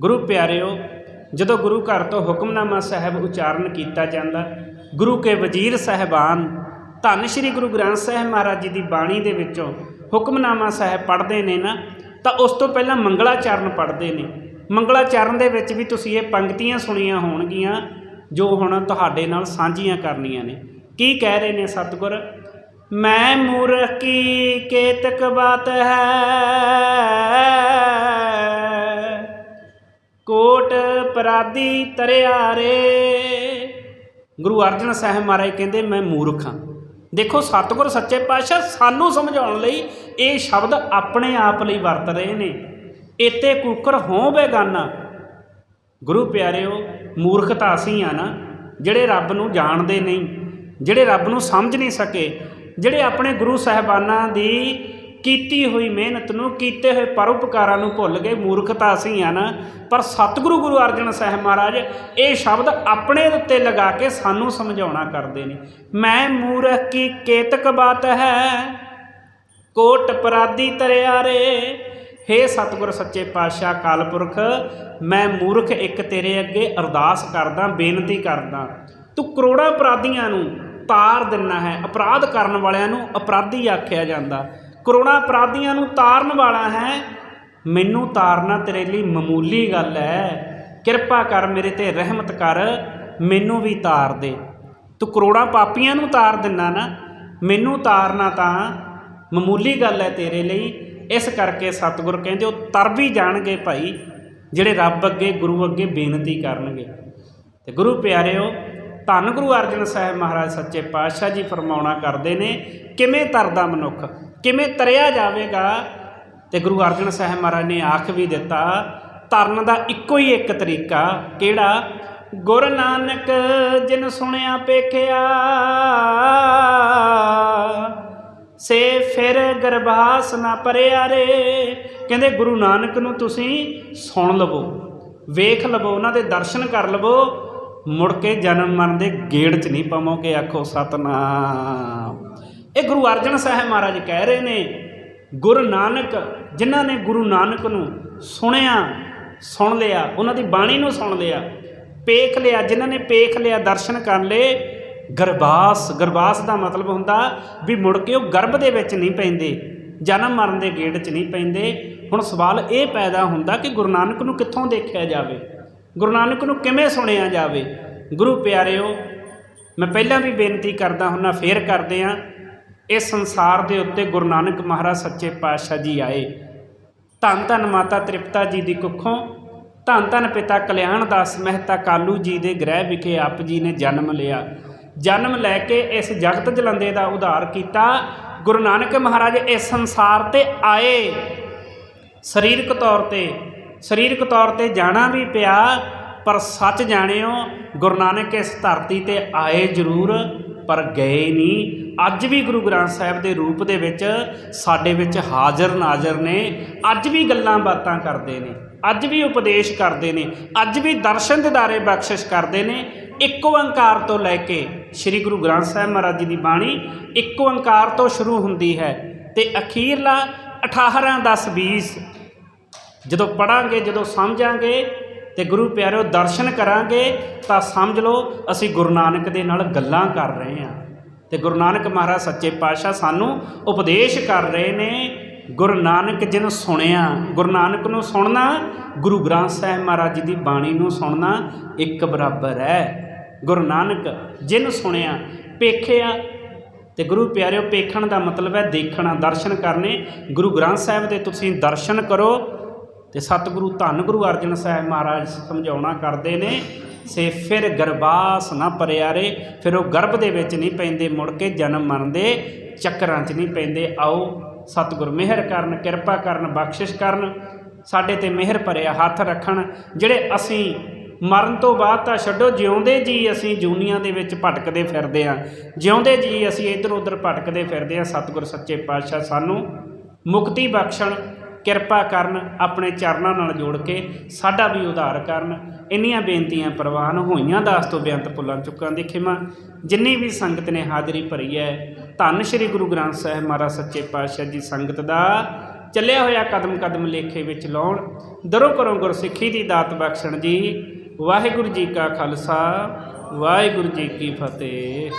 ਗੁਰੂ ਪਿਆਰਿਓ, ਜਦੋਂ ਗੁਰੂ ਘਰ ਤੋਂ ਹੁਕਮਨਾਮਾ ਸਾਹਿਬ ਉਚਾਰਨ ਕੀਤਾ ਜਾਂਦਾ, ਗੁਰੂ ਕੇ ਵਜ਼ੀਰ ਸਹਿਬਾਨ ਧੰਨ ਸ਼੍ਰੀ ਗੁਰੂ ਗ੍ਰੰਥ ਸਾਹਿਬ ਮਹਾਰਾਜ ਜੀ ਦੀ ਬਾਣੀ ਦੇ ਵਿੱਚੋਂ ਹੁਕਮਨਾਮਾ ਸਾਹਿਬ ਪੜ੍ਹਦੇ ਨੇ ਨਾ, ਤਾਂ ਉਸ ਤੋਂ ਪਹਿਲਾਂ ਮੰਗਲਾਚਰਨ ਪੜ੍ਹਦੇ ਨੇ। ਮੰਗਲਾਚਰਨ ਦੇ ਵਿੱਚ ਵੀ ਤੁਸੀਂ ਇਹ ਪੰਕਤੀਆਂ ਸੁਣੀਆਂ ਹੋਣਗੀਆਂ, ਜੋ ਹੁਣ ਤੁਹਾਡੇ ਨਾਲ ਸਾਂਝੀਆਂ ਕਰਨੀਆਂ ਨੇ। ਕੀ ਕਹਿ ਰਹੇ ਨੇ ਸਤਿਗੁਰ? ਮੈਂ ਮੂਰਖ ਕੀ ਕੇਤਕ ਬਾਤ ਹੈ ਕੋਟ ਪਰਾਦੀ ਤਰਿਆਰੇ। ਗੁਰੂ ਅਰਜਨ ਸਾਹਿਬ ਮਹਾਰਾਜ ਕਹਿੰਦੇ, ਮੈਂ ਮੂਰਖ ਹਾਂ। ਦੇਖੋ, ਸਤਿਗੁਰ ਸੱਚੇ ਪਾਤਸ਼ਾਹ ਸਾਨੂੰ ਸਮਝਾਉਣ ਲਈ ਇਹ ਸ਼ਬਦ ਆਪਣੇ ਆਪ ਲਈ ਵਰਤ ਰਹੇ ਨੇ। ਇਤੇ ਕੂਕਰ ਹੋਂ ਬੇਗਾਨਾ ਗੁਰੂ ਪਿਆਰਿਓ ਮੂਰਖ ਤਾਂ ਅਸੀਂ ਆ ਨਾ, ਜਿਹੜੇ ਰੱਬ ਨੂੰ ਜਾਣਦੇ ਨਹੀਂ, ਜਿਹੜੇ ਰੱਬ ਨੂੰ ਸਮਝ ਨਹੀਂ ਸਕੇ, ਜਿਹੜੇ ਆਪਣੇ ਗੁਰੂ ਸਾਹਿਬਾਨਾਂ ਦੀ ਕੀਤੀ ਹੋਈ ਮਿਹਨਤ ਨੂੰ, ਕੀਤੇ ਹੋਏ ਪਰਉਪਕਾਰਾਂ ਨੂੰ ਭੁੱਲ ਗਏ ਮੂਰਖ ਤਾਂ ਅਸੀਂ ਹਨ। ਪਰ ਸਤਿਗੁਰੂ ਗੁਰੂ ਅਰਜਨ ਸਾਹਿਬ ਮਹਾਰਾਜ, ਇਹ ਸ਼ਬਦ ਆਪਣੇ ਉੱਤੇ ਲਗਾ ਕੇ ਸਾਨੂੰ ਸਮਝਾਉਣਾ ਕਰਦੇ ਨੇ। ਮੈਂ ਮੂਰਖ ਕੀ ਕੇਤਕ ਬਾਤ ਹੈ? ਕੋਟ ਪਰਾਦੀ ਤਰਿਆਰੇ ਹੇ ਸਤਿਗੁਰ ਸੱਚੇ ਪਾਤਸ਼ਾਹ ਕਾਲ ਪੁਰਖ, ਮੈਂ ਮੂਰਖ ਇੱਕ ਤੇਰੇ ਅੱਗੇ ਅਰਦਾਸ ਕਰਦਾ, ਬੇਨਤੀ ਕਰਦਾ। ਤੂੰ ਕਰੋੜਾਂ ਅਪਰਾਧੀਆਂ ਨੂੰ ਤਾਰ ਦਿੰਨਾ ਹੈ। ਅਪਰਾਧ ਕਰਨ ਵਾਲਿਆਂ ਨੂੰ ਅਪਰਾਧੀ ਆਖਿਆ ਜਾਂਦਾ। ਕਰੋੜਾਂ ਅਪਰਾਧੀਆਂ ਨੂੰ ਤਾਰਨ ਵਾਲਾ ਹੈ। ਮੈਨੂੰ ਤਾਰਨਾ ਤੇਰੇ ਲਈ ਮਾਮੂਲੀ ਗੱਲ ਹੈ। ਕਿਰਪਾ ਕਰ ਮੇਰੇ ਤੇ ਰਹਿਮਤ ਕਰ, ਮੈਨੂੰ ਵੀ ਤਾਰ ਦੇ। ਤੂੰ ਕਰੋੜਾਂ ਪਾਪੀਆਂ ਨੂੰ ਤਾਰ ਦਿੰਨਾ ਨਾ, ਮੈਨੂੰ ਤਾਰਨਾ ਤਾਂ ਮਾਮੂਲੀ ਗੱਲ ਹੈ ਤੇਰੇ ਲਈ। ਇਸ ਕਰਕੇ ਸਤਿਗੁਰ ਕਹਿੰਦੇ, ਉਹ ਤਰ ਵੀ ਜਾਣਗੇ ਭਾਈ, ਜਿਹੜੇ ਰੱਬ ਅੱਗੇ, ਗੁਰੂ ਅੱਗੇ ਬੇਨਤੀ ਕਰਨਗੇ। ਤੇ ਗੁਰੂ ਪਿਆਰਿਓ, ਧੰਨ ਗੁਰੂ ਅਰਜਨ ਸਾਹਿਬ ਮਹਾਰਾਜ ਸੱਚੇ ਪਾਤਸ਼ਾਹ ਜੀ ਫਰਮਾਉਣਾ ਕਰਦੇ ਨੇ, ਕਿਵੇਂ ਤਰਦਾ ਮਨੁੱਖ? ਕਿਵੇਂ ਤਰਿਆ ਜਾਵੇਗਾ? ਤੇ ਗੁਰੂ ਅਰਜਨ ਸਾਹਿਬ ਮਹਾਰਾਜ ਨੇ ਆਖ ਵੀ ਦਿੱਤਾ ਤਰਨ ਦਾ ਇੱਕੋ ਹੀ ਇੱਕ ਤਰੀਕਾ, ਕਿਹੜਾ? ਗੁਰ ਨਾਨਕ ਜਿਨ ਸੁਣਿਆ ਪੇਖਿਆ, ਸੇ ਫਿਰ ਗਰਭਾਸ ਨਾ ਪਰਿਆਰੇ ਕਹਿੰਦੇ ਗੁਰੂ ਨਾਨਕ ਨੂੰ ਤੁਸੀਂ ਸੁਣ ਲਵੋ, ਵੇਖ ਲਵੋ, ਉਹਨਾਂ ਦੇ ਦਰਸ਼ਨ ਕਰ ਲਵੋ। ਮੁੜ ਕੇ ਜਨਮ ਮਰਨ ਦੇ ਗੇੜ 'ਚ ਨਹੀਂ ਪਵੋਗੇ, ਆਖੋ ਸਤਨਾਮ। ਇਹ ਗੁਰੂ ਅਰਜਨ ਸਾਹਿਬ ਮਹਾਰਾਜ ਕਹਿ ਰਹੇ ਨੇ, ਗੁਰੂ ਨਾਨਕ, ਜਿਨ੍ਹਾਂ ਨੇ ਗੁਰੂ ਨਾਨਕ ਨੂੰ ਸੁਣਿਆ, ਸੁਣ ਲਿਆ, ਉਹਨਾਂ ਦੀ ਬਾਣੀ ਨੂੰ ਸੁਣ ਲਿਆ, ਪੇਖ ਲਿਆ, ਜਿਨ੍ਹਾਂ ਨੇ ਪੇਖ ਲਿਆ, ਦਰਸ਼ਨ ਕਰ ਲਏ, ਗਰਬਾਸ ਗਰਬਾਸ ਦਾ ਮਤਲਬ ਹੁੰਦਾ ਵੀ ਮੁੜ ਕੇ ਉਹ ਗਰਭ ਦੇ ਵਿੱਚ ਨਹੀਂ ਪੈਂਦੇ, ਜਨਮ ਮਰਨ ਦੇ ਗੇੜ 'ਚ ਨਹੀਂ ਪੈਂਦੇ। ਹੁਣ ਸਵਾਲ ਇਹ ਪੈਦਾ ਹੁੰਦਾ ਕਿ ਗੁਰੂ ਨਾਨਕ ਨੂੰ ਕਿੱਥੋਂ ਦੇਖਿਆ ਜਾਵੇ? ਗੁਰੂ ਨਾਨਕ ਨੂੰ ਕਿਵੇਂ ਸੁਣਿਆ ਜਾਵੇ? ਗੁਰੂ ਪਿਆਰਿਓ, ਮੈਂ ਪਹਿਲਾਂ ਵੀ ਬੇਨਤੀ ਕਰਦਾ ਹੁੰਨਾ, ਫੇਰ ਕਰਦੇ ਆ ਇਸ ਸੰਸਾਰ ਦੇ ਉੱਤੇ ਗੁਰੂ ਨਾਨਕ ਮਹਾਰਾਜ ਸੱਚੇ ਪਾਤਸ਼ਾਹ ਜੀ ਆਏ। ਧੰਨ ਧੰਨ ਮਾਤਾ ਤ੍ਰਿਪਤਾ ਜੀ ਦੀ ਕੁੱਖੋਂ, ਧੰਨ ਧੰਨ ਪਿਤਾ ਕਲਿਆਣ ਦਾਸ ਮਹਿਤਾ ਕਾਲੂ ਜੀ ਦੇ ਗ੍ਰਹਿ ਵਿਖੇ ਆਪ ਜੀ ਨੇ ਜਨਮ ਲਿਆ। ਜਨਮ ਲੈ ਕੇ ਇਸ ਜਗਤ ਜਲੰਦੇ ਦਾ ਉਧਾਰ ਕੀਤਾ। ਗੁਰੂ ਨਾਨਕ ਮਹਾਰਾਜ ਇਸ ਸੰਸਾਰ ਤੇ ਆਏ। ਸਰੀਰਕ ਤੌਰ ਤੇ, ਸਰੀਰਕ ਤੌਰ ਤੇ ਜਾਣਾ ਵੀ ਪਿਆ, ਪਰ ਸੱਚ ਜਾਣਿਓ, ਗੁਰੂ ਨਾਨਕ ਇਸ ਧਰਤੀ ਤੇ ਆਏ ਜ਼ਰੂਰ। ਪਰ ਗਏ ਨਹੀਂ। ਅੱਜ ਵੀ ਗੁਰੂ ਗ੍ਰੰਥ ਸਾਹਿਬ ਦੇ ਰੂਪ ਦੇ ਵਿੱਚ ਸਾਡੇ ਵਿੱਚ ਹਾਜ਼ਰ ਨਾਜ਼ਰ ਨੇ। ਅੱਜ ਵੀ ਗੱਲਾਂ ਬਾਤਾਂ ਕਰਦੇ ਨੇ, ਅੱਜ ਵੀ ਉਪਦੇਸ਼ ਕਰਦੇ ਨੇ, ਅੱਜ ਵੀ ਦਰਸ਼ਨ ਦਿਦਾਰੇ ਬਖਸ਼ਿਸ਼ ਕਰਦੇ ਨੇ। ਇੱਕ ਓੰਕਾਰ ਤੋਂ ਲੈ ਕੇ ਸ੍ਰੀ ਗੁਰੂ ਗ੍ਰੰਥ ਸਾਹਿਬ ਮਹਾਰਾਜ ਜੀ ਦੀ ਬਾਣੀ ਇੱਕ ਓੰਕਾਰ ਤੋਂ ਸ਼ੁਰੂ ਹੁੰਦੀ ਹੈ। ਤੇ ਅਖੀਰਲਾ 18 10 20 ਜਦੋਂ ਪੜਾਂਗੇ ਜਦੋਂ ਸਮਝਾਂਗੇ ਤੇ ਗੁਰੂ ਪਿਆਰਿਓ, ਦਰਸ਼ਨ ਕਰਾਂਗੇ, ਤਾਂ ਸਮਝ ਲਓ ਅਸੀਂ ਗੁਰੂ ਨਾਨਕ ਦੇ ਨਾਲ ਗੱਲਾਂ ਕਰ ਰਹੇ ਹਾਂ। ਤੇ ਗੁਰੂ ਨਾਨਕ ਮਹਾਰਾਜ ਸੱਚੇ ਪਾਤਸ਼ਾਹ ਸਾਨੂੰ ਉਪਦੇਸ਼ ਕਰ ਰਹੇ ਨੇ, ਗੁਰੂ ਨਾਨਕ ਜਿਹਨੂੰ ਸੁਣਿਆ, ਗੁਰੂ ਨਾਨਕ ਨੂੰ ਸੁਣਨਾ, ਗੁਰੂ ਗ੍ਰੰਥ ਸਾਹਿਬ ਮਹਾਰਾਜ ਜੀ ਦੀ ਬਾਣੀ ਨੂੰ ਸੁਣਨਾ ਇੱਕ ਬਰਾਬਰ ਹੈ। ਗੁਰੂ ਨਾਨਕ ਜਿਹਨੂੰ ਸੁਣਿਆ, ਪੇਖਿਆ, ਤੇ ਗੁਰੂ ਪਿਆਰਿਓ, ਪੇਖਣ ਦਾ ਮਤਲਬ ਹੈ ਦੇਖਣਾ, ਦਰਸ਼ਨ ਕਰਨੇ। ਗੁਰੂ ਗ੍ਰੰਥ ਸਾਹਿਬ ਦੇ ਤੁਸੀਂ ਦਰਸ਼ਨ ਕਰੋ ਤੇ ਸਤਿਗੁਰੂ ਧੰਨ ਗੁਰੂ ਅਰਜਨ ਸਾਹਿਬ ਮਹਾਰਾਜ ਸਮਝਾਉਣਾ ਕਰਦੇ ਨੇ, ਸੇ ਫਿਰ ਗਰਬਾਸ ਨਾ ਪਰਿਆਰੇ ਫਿਰ ਉਹ ਗਰਭ ਦੇ ਵਿੱਚ ਨਹੀਂ ਪੈਂਦੇ, ਮੁੜ ਕੇ ਜਨਮ ਮਰਨ ਦੇ ਚੱਕਰਾਂ 'ਚ ਨਹੀਂ ਪੈਂਦੇ, ਆਓ ਸਤਿਗੁਰ ਮਿਹਰ ਕਰਨ, ਕਿਰਪਾ ਕਰਨ, ਬਖਸ਼ਿਸ਼ ਕਰਨ, ਸਾਡੇ ਤੇ ਮਿਹਰ ਭਰਿਆ ਹੱਥ ਰੱਖਣ, ਜਿਹੜੇ ਅਸੀਂ ਮਰਨ ਤੋਂ ਬਾਅਦ ਤਾਂ ਛੱਡੋ, ਜਿਉਂਦੇ ਜੀ ਅਸੀਂ ਜੂਨੀਆਂ ਦੇ ਵਿੱਚ ਭਟਕਦੇ ਫਿਰਦੇ ਆਂ ਜਿਉਂਦੇ ਜੀ ਅਸੀਂ ਇੱਧਰ ਉੱਧਰ ਭਟਕਦੇ ਫਿਰਦੇ ਆਂ ਸਤਿਗੁਰ ਸੱਚੇ ਪਾਤਸ਼ਾਹ ਸਾਨੂੰ ਮੁਕਤੀ ਬਖਸ਼ਣ ਕਿਰਪਾ ਕਰਨ ਆਪਣੇ ਚਰਨਾਂ ਨਾਲ ਜੋੜ ਕੇ ਸਾਡਾ ਵੀ ਉਧਾਰ ਕਰਨ। ਇੰਨੀਆਂ ਬੇਨਤੀਆਂ ਪ੍ਰਵਾਨ ਹੋਈਆਂ ਦਾਸ ਤੋਂ ਬੇਅੰਤ ਪੁੱਲਾਂ ਚੁੱਕਾਂ ਦੇ ਖਿਮਾ। ਜਿੰਨੀ ਵੀ ਸੰਗਤ ਨੇ ਹਾਜ਼ਰੀ ਭਰੀ ਹੈ, ਧੰਨ ਸ਼੍ਰੀ ਗੁਰੂ ਗ੍ਰੰਥ ਸਾਹਿਬ ਮਹਾਰਾਜ ਸੱਚੇ ਪਾਤਸ਼ਾਹ ਜੀ ਸੰਗਤ ਦਾ। ਚੱਲਿਆ ਹੋਇਆ ਕਦਮ ਕਦਮ ਲੇਖੇ ਵਿੱਚ ਲਾਉਣ। ਦਰੋਂ ਕਰੋ ਗੁਰਸਿੱਖੀ ਦੀ ਦਾਤ ਬਖਸ਼ਣ ਜੀ। ਵਾਹਿਗੁਰੂ ਜੀ ਕਾ ਖਾਲਸਾ, ਵਾਹਿਗੁਰੂ ਜੀ ਕੀ ਫਤਿਹ।